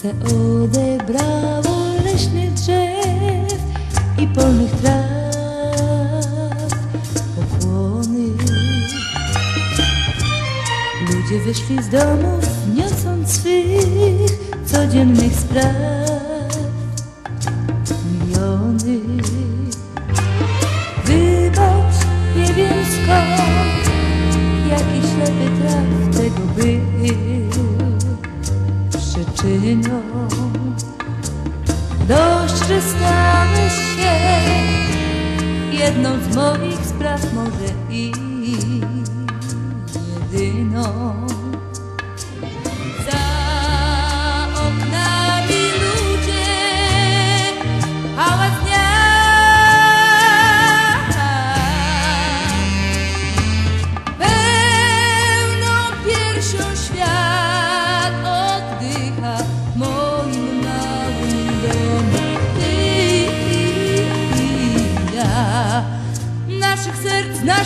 Słońce odebrało leśnych drzew i polnych traw pokłony. Ludzie wyszli z domów, niosąc swych codziennych spraw miliony. Wybacz, nie wiem skąd, jaki ślepy traf tego był przyczyną. Dość, że stałeś się jedną z moich spraw, może i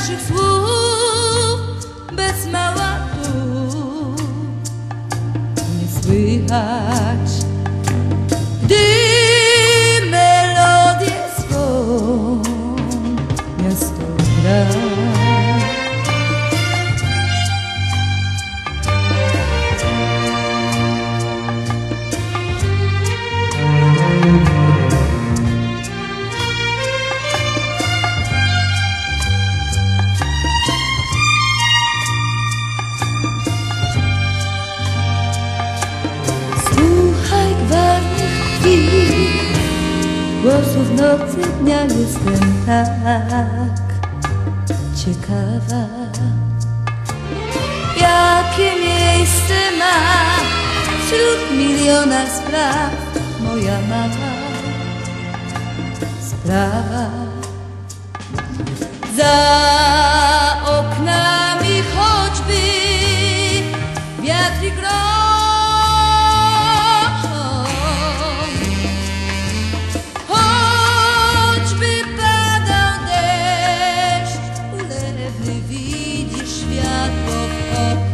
naszych słów, bez nie słychać, Głosów nocy dnia jestem tak ciekawa. Jakie miejsce ma wśród miliona spraw Moja mała sprawa. Za Thank you.